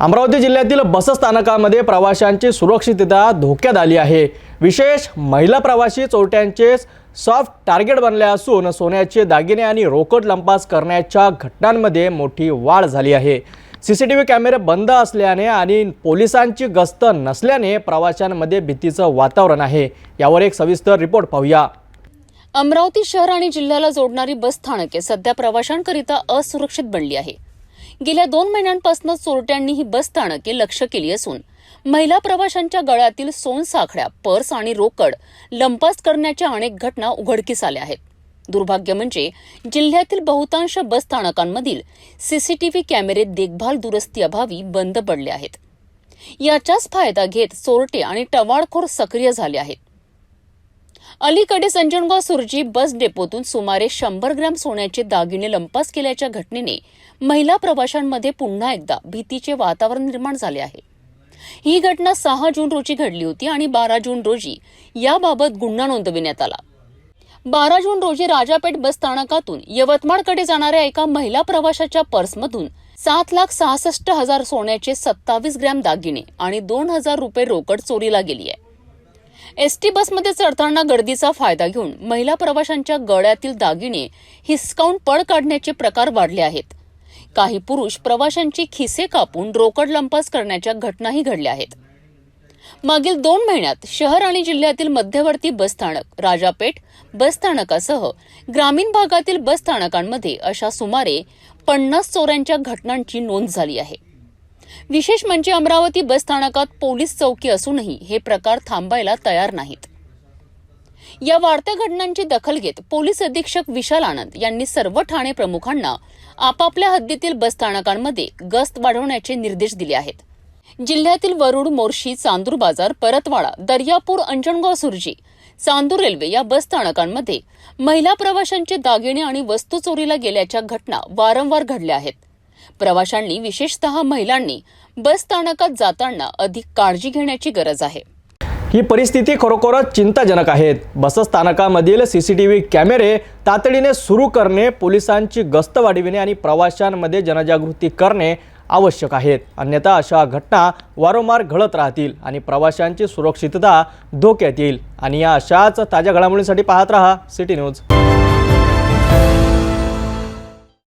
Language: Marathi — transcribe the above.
अमरावती जिल्ह्यातील बसस्थानकामध्ये प्रवाशांची सुरक्षितता धोक्यात आली आहे. विशेष महिला प्रवासी चोरट्यांचे सॉफ्ट टार्गेट बनले असून सोन्याचे दागिने आणि रोकड लंपास करण्याच्या घटनांमध्ये मोठी वाढ झाली आहे. सी सी टी व्ही कॅमेरे बंद असल्याने आणि पोलिसांची गस्त नसल्याने प्रवाशांमध्ये भीतीचं वातावरण आहे. यावर एक सविस्तर रिपोर्ट पाहूया. अमरावती शहर आणि जिल्ह्याला जोडणारी बस स्थानके सध्या प्रवाशांकरिता असुरक्षित बनली आहे. गेल्या दोन महिन्यांपासून चोरट्यांनी ही बस स्थानके लक्ष केली असून महिला प्रवाशांच्या गळ्यातील सोनसाखळ्या पर्स आणि रोकड लंपास करण्याच्या अनेक घटना उघडकीस आल्या आहेत. दुर्भाग्य म्हणजे जिल्ह्यातील बहुतांश बस स्थानकांमधील सीसीटीव्ही कॅमेरे देखभाल दुरुस्ती अभावी बंद पडले आहेत. याचाच फायदा घेत चोरटे आणि टवाळखोर सक्रिय झाले आहेत. अलीकडे संजनगाव सुरजी बस डेपोतून सुमारे शंभर ग्रॅम सोन्याचे दागिने लंपास केल्याच्या घटनेने महिला प्रवाशांमध्ये पुन्हा एकदा भीतीचे वातावरण निर्माण झाले आहे. ही घटना सहा जून रोजी घडली होती आणि बारा जून रोजी याबाबत गुन्हा नोंदविण्यात आला. बारा जून रोजी राजापेठ बस स्थानकातून यवतमाळकडे जाणाऱ्या एका महिला प्रवाशाच्या पर्समधून सात लाख सहासष्ट हजार सोन्याचे सत्तावीस ग्रॅम दागिने आणि दोन हजार रुपये रोकड चोरीला गेली आहे. एसटी बसमध्ये चढताना गर्दीचा फायदा घेऊन महिला प्रवाशांच्या गळ्यातील दागिने हिसकावून पळ काढण्याचे प्रकार वाढले आहेत. काही पुरुष प्रवाशांची खिसे कापून रोकड लंपास करण्याच्या घटनाही घडल्या आहेत. मागील दोन महिन्यात शहर आणि जिल्ह्यातील मध्यवर्ती बसस्थानक राजापेठ बसस्थानकासह ग्रामीण भागातील बसस्थानकांमध्ये अशा सुमारे पन्नास चोऱ्यांच्या घटनांची नोंद झाली आहे. विशेष म्हणजे अमरावती बसस्थानकात पोलीस चौकी असूनही हे प्रकार थांबायला तयार नाहीत. या वाढत्या घटनांची दखल घेत पोलीस अधीक्षक विशाल आनंद यांनी सर्व ठाणे प्रमुखांना आपापल्या हद्दीतील बसस्थानकांमध्ये गस्त वाढवण्याचे निर्देश दिले आहेत. जिल्ह्यातील वरुड मोर्शी चांदूर बाजार परतवाडा दर्यापूर अंजणगाव सुर्जी चांदूर रेल्वे या बसस्थानकांमध्ये महिला प्रवाशांचे दागिने आणि वस्तू चोरीला गेल्याच्या घटना वारंवार घडल्या आहेत. प्रवाशांनी विशेषतः महिलांनी बस स्थानकात जाताना अधिक काळजी घेण्याची गरज आहे. ही परिस्थिती खरोखरच चिंताजनक आहेत. बसस्थानकामधील सी सी टी व्ही कॅमेरे तातडीने सुरू करणे पोलिसांची गस्त वाढविणे आणि प्रवाशांमध्ये जनजागृती करणे आवश्यक आहेत. अन्यथा अशा घटना वारंवार घडत राहतील आणि प्रवाशांची सुरक्षितता धोक्यात येईल. आणि या अशाच ताज्या घडामोडींसाठी पाहत रहा सिटी न्यूज.